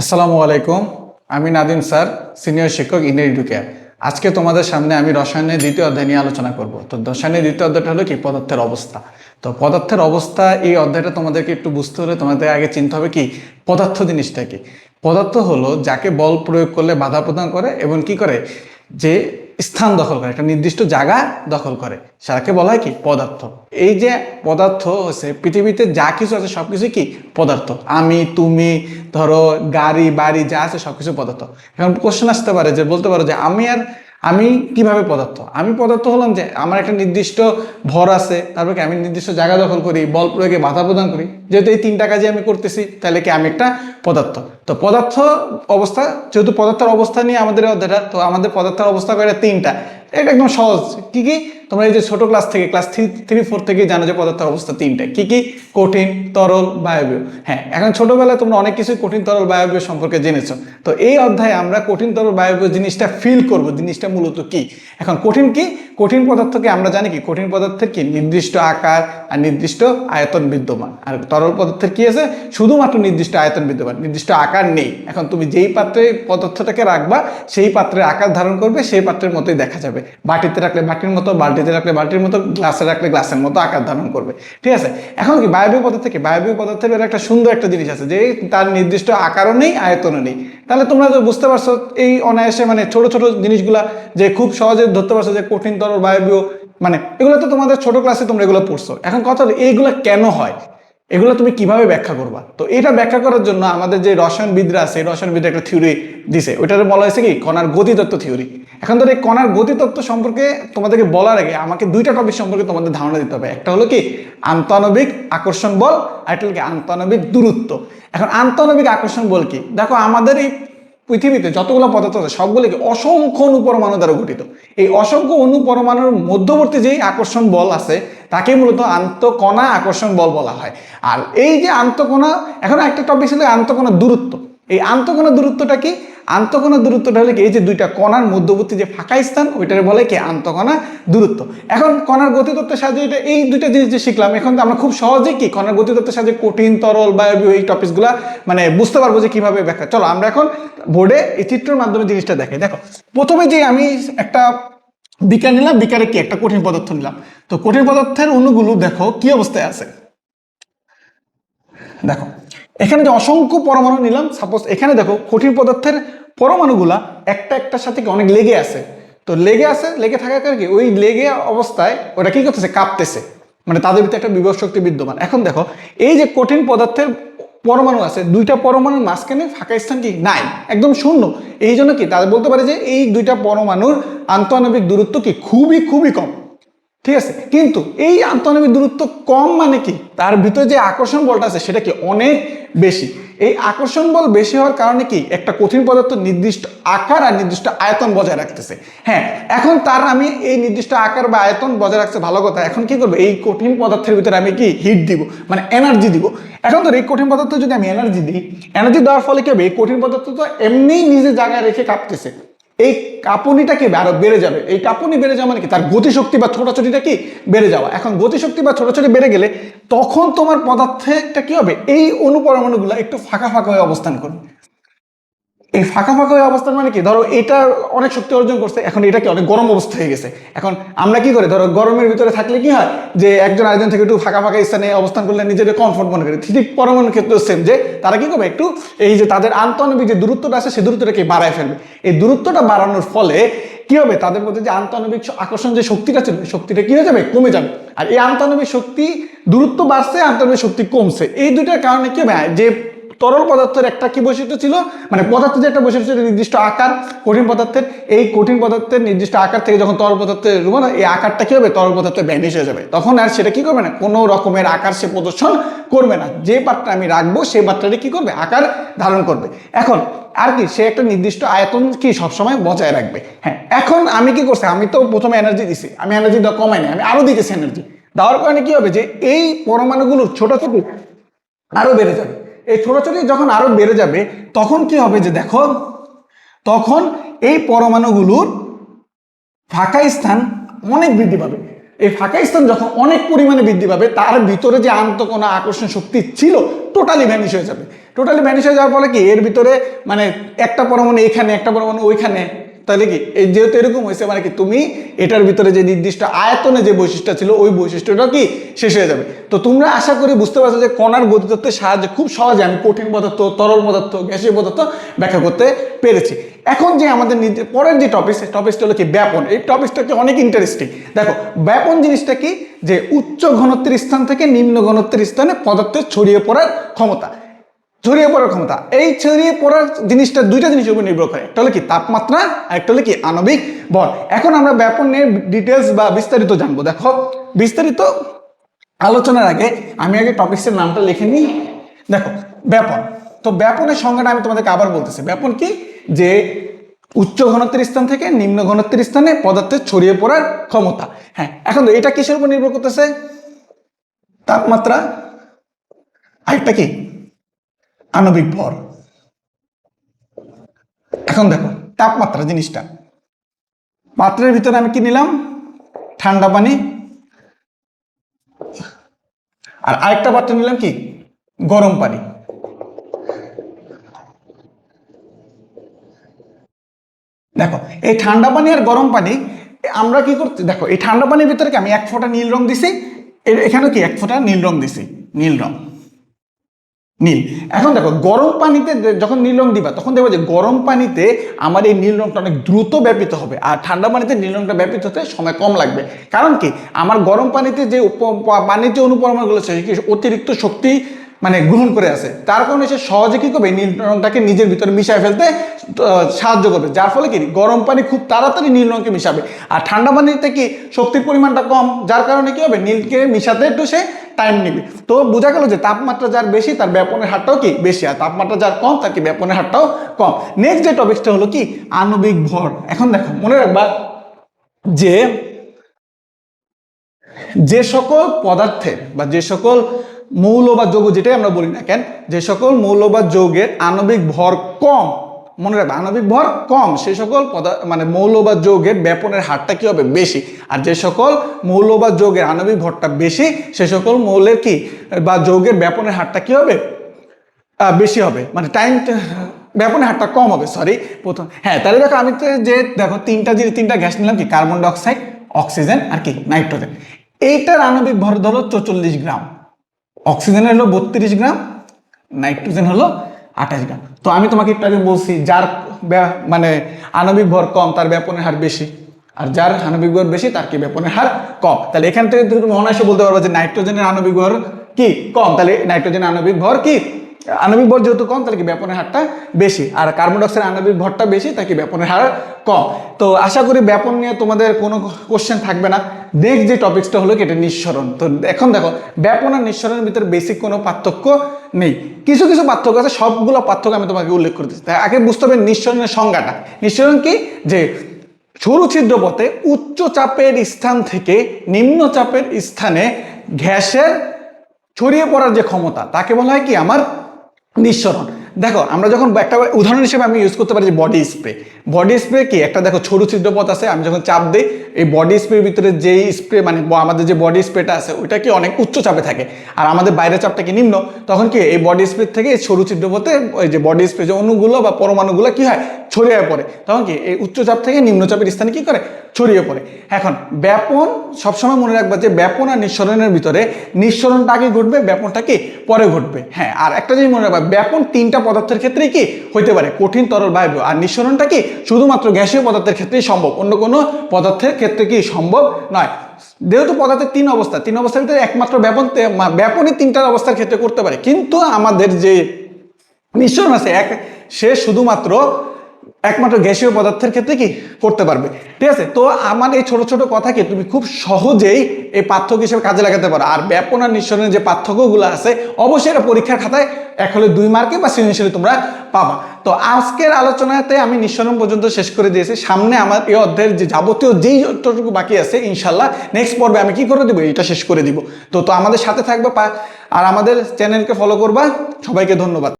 আসসালামু আলাইকুম। আমি নাদিম স্যার, সিনিয়র শিক্ষক, ইন্ডিয়ান এডুকেয়ার। আজকে তোমাদের সামনে আমি রসায়নের দ্বিতীয় অধ্যায় নিয়ে আলোচনা করব। তো রসায়নের দ্বিতীয় অধ্যায়টা হলো কি? পদার্থের অবস্থা। তো পদার্থের অবস্থা, এই অধ্যায়টা তোমাদেরকে একটু বুঝতে হলে তোমাদের আগে চিনতে হবে কি? পদার্থ জিনিসটা কি পদার্থ হলো যাকে বল প্রয়োগ করলে বাধা প্রদান করে এবং কি করে? যে স্থান দখল করে, একটা নির্দিষ্ট জায়গা দখল করে। সেটাকে বলা হয় কি? পদার্থ। এই যে পদার্থ হচ্ছে, পৃথিবীতে যা কিছু আছে সব কিছু কি? পদার্থ। আমি, তুমি, ধরো, গাড়ি, বাড়ি, যা আছে সব কিছু পদার্থ। এখন কোশ্চেন আসতে পারে যে, বলতে পারো যে, আমি আর আমি কীভাবে পদার্থ? আমি পদার্থ হলাম যে আমার একটা নির্দিষ্ট ভর আছে, তারপর কি আমি নির্দিষ্ট জায়গা দখল করি, বল প্রয়োগে বাধা প্রদান করি? যেহেতু এই তিনটা কাজে আমি করতেছি, তাহলে কি আমি একটা পদার্থ? তো পদার্থ অবস্থা, যেহেতু পদার্থের অবস্থা নিয়ে আমাদের অধ্যায়টা, তো আমাদের পদার্থের অবস্থা করে তিনটা। এটা একদম সহজ। কি কি? তোমরা এই যে ছোট ক্লাস থেকে ক্লাস থ্রি থ্রি ফোর থেকে জানো যে পদার্থের অবস্থা তিনটা। কি কি? কঠিন, তরল, বায়বীয়। হ্যাঁ এখন ছোটবেলায় তোমরা অনেক কিছুই কঠিন, তরল, বায়বীয় সম্পর্কে জেনেছো। তো এই অধ্যায়ে আমরা কঠিন, তরল, বায়বীয় জিনিসটা ফিল করব। জিনিসটা মূলত কি? এখন কঠিন কি? কঠিন পদার্থকে আমরা জানি কি? কঠিন পদার্থের কি? নির্দিষ্ট আকার আর নির্দিষ্ট আয়তন বিদ্যমান। আর তরল পদার্থের কি আছে? শুধুমাত্র নির্দিষ্ট আয়তন বিদ্যমান। নির্দিষ্ট আকার নেই। এখন তুমি যেই পাত্রে পদার্থটাকে রাখবা, সেই পাত্রের আকার ধারণ করবে, সেই পাত্রের মতোই দেখা যাবে। বাটিতে রাখলে বাটির মতো বালতিতে রাখলে বাটির মতো, গ্লাসে রাখলে গ্লাসের মতো আকার ধারণ করবে। ঠিক আছে? এখন কি বায়বীয় পদার্থ কি? বায়বীয় পদার্থের একটা সুন্দর একটা জিনিস আছে যে তার নির্দিষ্ট আকারও নেই, আয়তনও নেই। তাহলে তোমরা তো বুঝতে পারছ এই অনায়াসে মানে ছোট ছোট জিনিসগুলা যে খুব সহজে ধরতে পারছ যে কঠিন তরল বায়বীয় মানে এগুলো তো তোমাদের ছোট ক্লাসে তোমরা এগুলো পড়ছো। এখন কথা এইগুলো কেন হয়? এগুলো তুমি কীভাবে ব্যাখ্যা করবা? তো এটা ব্যাখ্যা করার জন্য আমাদের যে রসায়নবিদরা আছে, রসায়নবিদরা একটা থিওরি দিছে। ওইটাতে বলা হয়েছে কি? কণার গতিতত্ত্ব থিওরি এখন ধর এই কণার গতিতত্ত্ব সম্পর্কে তোমাদেরকে বলার আগে আমাকে দুইটা টপিক সম্পর্কে তোমাদের ধারণা দিতে হবে। একটা হলো কি আন্তঃনবিক আকর্ষণ বল, আর একটা হলো কি আন্তঃনবিক দূরত্ব। এখন আন্তঃনবিক আকর্ষণ বল কি? দেখো আমাদের এই পৃথিবীতে যতগুলো পদার্থ আছে সবগুলো কি অসংখ্য অনুপরমাণু দ্বারা গঠিত। এই অসংখ্য অনুপরমাণুর মধ্যবর্তী যেই আকর্ষণ বল আছে, তাকে মূলত আন্তঃকণা আকর্ষণ বল বলা হয়। আর এই যে আন্তঃকণা, এখন একটা টপিক ছিল আন্তঃকণা দূরত্ব। এই আন্তঃকণা দূরত্বটা কি? আন্তঃকণা দূরত্বটা হলে কি, এই যে দুইটা কণার মধ্যবর্তী যে ফাঁকা স্থান, ওইটারে বলে কি আন্তঃকণা দূরত্ব। এখন কণার গতিতত্ত্বের সাহায্যে এটা, এই দুইটা জিনিস যে শিখলাম, এখন তো আমরা খুব সহজেই কি কণার গতিতত্ত্বের সাহায্যে কঠিন, তরল বায়বীয় এই টপিকসগুলো মানে বুঝতে পারব যে কীভাবে ব্যাখ্যা। চলো আমরা এখন বোর্ডে এই চিত্রের মাধ্যমে জিনিসটা দেখাই। দেখো, প্রথমে যে আমি একটা বিকার নিলাম, বিকারে কি একটা কঠিন পদার্থ নিলাম। তো কঠিন পদার্থের অণুগুলো দেখো কি অবস্থায় আছে। দেখো এখানে যে অসংখ্য পরমাণু নিলাম সাপোজ এখানে দেখো কঠিন পদার্থের পরমাণুগুলা একটা একটার সাথে অনেক লেগে আছে? তো লেগে আছে, লেগে কারণে কি? ওই লেগে অবস্থায় ওটা কি করতেছে? কাঁপতেছে। মানে তাদের ভিতরে একটা বিভব শক্তি বিদ্যমান। এখন দেখো, এই যে কঠিন পদার্থের পরমাণু আছে, দুইটা পরমাণুর মাঝখানে ফাঁকা স্থান কি? নাই। একদম শূন্য। এই জন্য কি? তাদের বলতে পারে যে এই দুইটা পরমাণুর আন্তঃনবিক দূরত্ব কি? খুবই খুবই কম। ঠিক আছে? কিন্তু এই আন্তঃনবিক দূরত্ব কম মানে কি? তার ভিতরে যে আকর্ষণ বলটা আছে, সেটা কি অনেক বেশি? এই আকর্ষণ বল বেশি হওয়ার কারণে কি? একটা কঠিন পদার্থ নির্দিষ্ট আকার আর নির্দিষ্ট আয়তন বজায় রাখতেছে। হ্যাঁ এখন তার আমি এই নির্দিষ্ট আকার বা আয়তন বজায় রাখছে ভালো কথা। এখন কি করব? এই কঠিন পদার্থের ভিতরে আমি কি হিট দিব? মানে এনার্জি দিব। এখন তো এই কঠিন পদার্থ যদি আমি এনার্জি দিই এনার্জি দেওয়ার ফলে কি হবে? এই কঠিন পদার্থ তো এমনিই নিজের জায়গায় রেখে কাঁপতেছে। এই কাঁপুনিটা কি বেড়ে যাবে? এই কাঁপুনি বেড়ে যাওয়া মানে কি? তার গতিশক্তি বা ছোটাছুটিটা কি বেড়ে যাওয়া? এখন গতিশক্তি বা ছোটাছুটি বেড়ে গেলে তখন তোমার পদার্থে একটা কি হবে? এই অনুপরমাণুগুলো একটু ফাঁকা ফাঁকা হয়ে অবস্থান করবে। এই ফাঁকা ফাঁকা অবস্থান মানে কি? ধরো এটা অনেক শক্তি অর্জন করছে, এখন এটা কি অনেক গরম অবস্থা হয়ে গেছে। এখন আমরা কি করে? ধরো গরমের ভিতরে থাকলে কি হয়? যে একজন আরেকজন থেকে একটু ফাঁকা ফাঁকা স্থানে অবস্থান করলে নিজেদের কমফোর্ট মনে করি। ঠিক পরমাণুর ক্ষেত্রে সেম যে, তারা কি করবে একটু, এই যে তাদের আন্তঃনবিক যে দূরত্বটা আছে সেই দূরত্বটাকে বাড়ায় ফেলবে। এই দূরত্বটা বাড়ানোর ফলে কি হবে? তাদের মধ্যে যে আন্তঃনবিক আকর্ষণ যে শক্তিটা ছিল শক্তিটা কি হয়ে যাবে? কমে যাবে। আর এই আন্তঃনবিক শক্তি দূরত্ব বাড়ছে আন্তঃনবিক শক্তি কমছে। এই দুইটার কারণে কি হবে? যে তরল পদার্থের একটা কি বৈশিষ্ট্য ছিল? মানে পদার্থ যে একটা বৈশিষ্ট্য ছিল, নির্দিষ্ট আকার, কঠিন পদার্থের, এই কঠিন পদার্থের নির্দিষ্ট আকার থেকে যখন তরল পদার্থের রূপ এই আকারটা কি হবে? তরল পদার্থ ব্যানিশ হয়ে যাবে। তখন আর সেটা কি করবে না? কোনো রকমের আকার সে প্রদর্শন করবে না। যে পাত্রটা আমি রাখব, সেই পাত্রটা কি করবে? আকার ধারণ করবে। এখন, আর কি? সে একটা নির্দিষ্ট আয়তন কি সবসময় বজায় রাখবে? হ্যাঁ এখন আমি কি করছি? আমি তো প্রথমে এনার্জি দিছি। আমি এনার্জি কমাই নাই, আমি আরও দিতেছি এনার্জি দেওয়ার কারণে কি হবে? যে এই পরমাণুগুলোর ছোট ছোট আরও বেড়ে যাবে। এই ছোটাছুটি যখন আরও বেড়ে যাবে, তখন কি হবে যে দেখো, তখন এই পরমাণুগুলোর ফাঁকা স্থান অনেক বৃদ্ধি পাবে। এই ফাঁকা স্থান যখন অনেক পরিমাণে বৃদ্ধি পাবে, তার ভিতরে যে আন্ত কোনো আকর্ষণ শক্তি ছিল টোটালি ভ্যানিশ হয়ে যাবে। টোটালি ভ্যানিশ হয়ে যাওয়ার ফলে কি? এর ভিতরে মানে একটা পরমাণু এখানে, একটা পরমাণু ওইখানে তাহলে কি? এই যেহেতু এরকম হয়েছে মানে কি তুমি এটার ভিতরে যে নির্দিষ্ট আয়তনে যে বৈশিষ্ট্য ছিল, ওই বৈশিষ্ট্যটা কি শেষ হয়ে যাবে? তো তোমরা আশা করি বুঝতে পারছ যে কণার গতিতত্ত্বের সাহায্যে খুব সহজে আমি কঠিন পদার্থ, তরল পদার্থ, গ্যাসীয় পদার্থ ব্যাখ্যা করতে পেরেছি। এখন যে আমাদের পরের যে টপিক সেই টপিকটা হলো কি ব্যাপন। এই টপিকটা কি অনেক ইন্টারেস্টিং দেখো, ব্যাপন জিনিসটা কি? যে উচ্চ ঘনত্বের স্থান থেকে নিম্ন ঘনত্বের স্থানে পদার্থের ছড়িয়ে পড়ার ক্ষমতা। ছড়িয়ে পড়ার ক্ষমতা। এই ছড়িয়ে পড়ার জিনিসটা দুইটা জিনিসের উপর নির্ভর করে। একটা হলো কি তাপমাত্রা, আর একটা হলো কি আণবিক বল। এখন আমরা ব্যাপন নিয়ে ডিটেলস বা বিস্তারিত জানব। দেখো, বিস্তারিত আলোচনার আগে আমি আগে টপিক্সের নামটা লিখে নিই। দেখো, ব্যাপন। তো ব্যাপনের সংজ্ঞাটা আমি তোমাদেরকে আবার বলতেছি। ব্যাপন কি? যে উচ্চ ঘনত্বের স্থান থেকে নিম্ন ঘনত্বের স্থানে পদার্থের ছড়িয়ে পড়ার ক্ষমতা। হ্যাঁ এখন এটা কিসের উপর নির্ভর করতেছে? তাপমাত্রা। আরেকটা কি? আণবিক ভর। এখন দেখো, তাপমাত্রা জিনিসটা। পাত্রের ভিতরে আমি কি নিলাম? ঠান্ডা পানি। আর আরেকটা পাত্র নিলাম কি? গরম পানি। দেখো, এই ঠান্ডা পানি আর গরম পানি, আমরা কি করতে, দেখো, এই ঠান্ডা পানির ভিতরে কি আমি এক ফোঁটা নীল রং দিছি? এর এখানে কি এক ফোঁটা নীল রং দিছি? নীল রং। নীল। এখন দেখো, গরম পানিতে যখন নীল রং দিবা, তখন দেখবে যে গরম পানিতে আমার এই নীল রংটা অনেক দ্রুত ব্যাপিত হবে, আর ঠান্ডা পানিতে নীল রংটা ব্যাপিত হতে সময় কম লাগবে। কারণ কি? আমার গরম পানিতে যে পানির যে অনুপরমাণগুলো আছে অতিরিক্ত শক্তি মানে গ্রহণ করে আছে। তার কারণে সে সহজে কি করবে? নীল রংটাকে নিজের ভিতরে মিশায় ফেলতে সাহায্য করবে। যার ফলে কি? গরম পানি খুব তাড়াতাড়ি নীল রঙকে মিশাবে। আর ঠান্ডা পানিতে কি? শক্তির পরিমাণটা কম। যার কারণে কি হবে? নীলকে মিশাতে একটু সে টাইম নেবে। তো বোঝা গেল যে তাপমাত্রা যার বেশি, তার ব্যাপনের হারটাও কি বেশি? আর তাপমাত্রা যার কম, তার কি ব্যাপনের হারটাও কম? নেক্সট যে টপিকটা হলো কি? আণবিক ভর। এখন দেখো, মনে রাখবা যে যে সকল পদার্থে বা যে সকল মৌল বা যৌগ, যেটাই আমরা বলি না কেন, যে সকল মৌল বা যৌগের আণবিক ভর কম মনে রাখবে, আণবিক ভর কম। সে সকল পদার্থ মানে মৌল বা যৌগের ব্যাপনের হারটা কি হবে? বেশি। আর যে সকল মৌল বা যৌগের আণবিক ভরটা বেশি, সে সকল মৌলের কি? বা যৌগের ব্যাপনের হারটা কি হবে? বেশি হবে। মানে টাইম ব্যাপনের হারটা কম হবে সরি প্রথম। হ্যাঁ তাহলে দেখো, আমি তো যে, দেখো, তিনটা যে তিনটা গ্যাস নিলাম কি? কার্বন ডাইঅক্সাইড অক্সিজেন আর কি? নাইট্রোজেন এইটার আণবিক ভর ধরো চৌচল্লিশ গ্রাম। অক্সিজেনের হলো বত্রিশ গ্রাম নাইট্রোজেন হলো আঠাশ গ্রাম। তো আমি তোমাকে একটু আগে বলছি, যার মানে আণবিক ভর কম, তার ব্যাপনের হার বেশি। আর যার আণবিক ভর বেশি, তার কি ব্যাপনের হার কম? তাহলে এখান থেকে তুমি অনায়াসে বলতে পারব যে নাইট্রোজেনের আণবিক ভর কি কম? তাহলে নাইট্রোজেনের আণবিক ভর কি আণবিক ভর যেহেতু কম, তাহলে কি ব্যাপনের হারটা বেশি? আর কার্বন ডাইঅক্সাইডের আণবিক ভরটা বেশি তাকে ব্যাপনের হার কম? তো আশা করি ব্যাপন নিয়ে তোমাদের কোনো কোশ্চেন থাকবে না। নেক্সট যে টপিক্সটা হলো কি, এটা নিঃসরণ। তো এখন দেখো, ব্যাপন আর নিঃসরণের ভিতরে বেসিক কোনো পার্থক্য নেই। কিছু কিছু পার্থক্য আছে, সবগুলো পার্থক্য আমি তোমাকে উল্লেখ করে দিচ্ছি। তাই আগে বুঝতে হবে নিঃসরণের সংজ্ঞাটা। নিঃসরণ কি? যে সরু ছিদ্রপথে উচ্চ চাপের স্থান থেকে নিম্ন চাপের স্থানে গ্যাসের ছড়িয়ে পড়ার যে ক্ষমতা, তাকে বলা হয় কি? আমার নিঃসরণ। দেখো, আমরা যখন একটা উদাহরণ হিসেবে আমি ইউজ করতে পারি যে বডি স্প্রে বডি স্প্রে কি? একটা দেখো ছোট ছিদ্রপথ আছে, আমি যখন চাপ দিই, এই বডি স্প্রের ভিতরে যেই স্প্রে মানে আমাদের যে বডি স্প্রেটা আছে, ওইটা কি অনেক উচ্চ চাপে থাকে। আর আমাদের বাইরের চাপটা কি নিম্ন? তখন কি এই বডি স্প্রে থেকে এই সরু ছিদ্রপথে ওই যে বডি স্প্রে যে অণুগুলো বা পরমাণুগুলো কি হয়? ছড়িয়ে পড়ে। তখন কি? এই উচ্চচাপ থেকে নিম্নচাপের স্থানে কি করে? ছড়িয়ে পড়ে। এখন, ব্যাপন, সবসময় মনে রাখবা যে ব্যাপন আর নিঃসরণের ভিতরে নিঃসরণটা আগে ঘটবে, ব্যাপনটা কি? পরে ঘটবে। হ্যাঁ আর একটা জিনিস মনে রাখবা, ব্যাপন তিনটা পদার্থের ক্ষেত্রেই কি হইতে পারে? কঠিন, তরল বায়ু আর নিঃসরণটা কি? শুধুমাত্র গ্যাসীয় পদার্থের ক্ষেত্রেই সম্ভব। অন্য কোনো পদার্থের ক্ষেত্রে কি সম্ভব নয়। যেহেতু পদার্থের তিন অবস্থা, তিন অবস্থার ভিতরে একমাত্র ব্যাপন ব্যাপনই তিনটা অবস্থার ক্ষেত্রে করতে পারে। কিন্তু আমাদের যে নিঃসরণ আছে, এক, সে শুধুমাত্র একমাত্র গ্যাসীয় পদার্থের ক্ষেত্রে কি করতে পারবে? ঠিক আছে? তো আমার এই ছোট ছোট কথাকে তুমি খুব সহজেই এই পার্থক্য হিসেবে কাজে লাগাতে পারো। আর ব্যাপন আর নিঃসরণের যে পার্থক্যগুলো আছে, অবশ্যই এটা পরীক্ষার খাতায় এক হলে দুই মার্কে বা সৃজনশীলে তোমরা পাবা। তো আজকের আলোচনাতে আমি নিঃসরণ পর্যন্ত শেষ করে দিয়েছি। সামনে আমার এই অধ্যায়ের যে যাবতীয় যেই যতটুকু বাকি আছে ইনশাল্লাহ নেক্সট পর্বে আমি কি করে দিব, এটা শেষ করে দিব। তো তো আমাদের সাথে থাকবে আর আমাদের চ্যানেলকে ফলো করবা। সবাইকে ধন্যবাদ।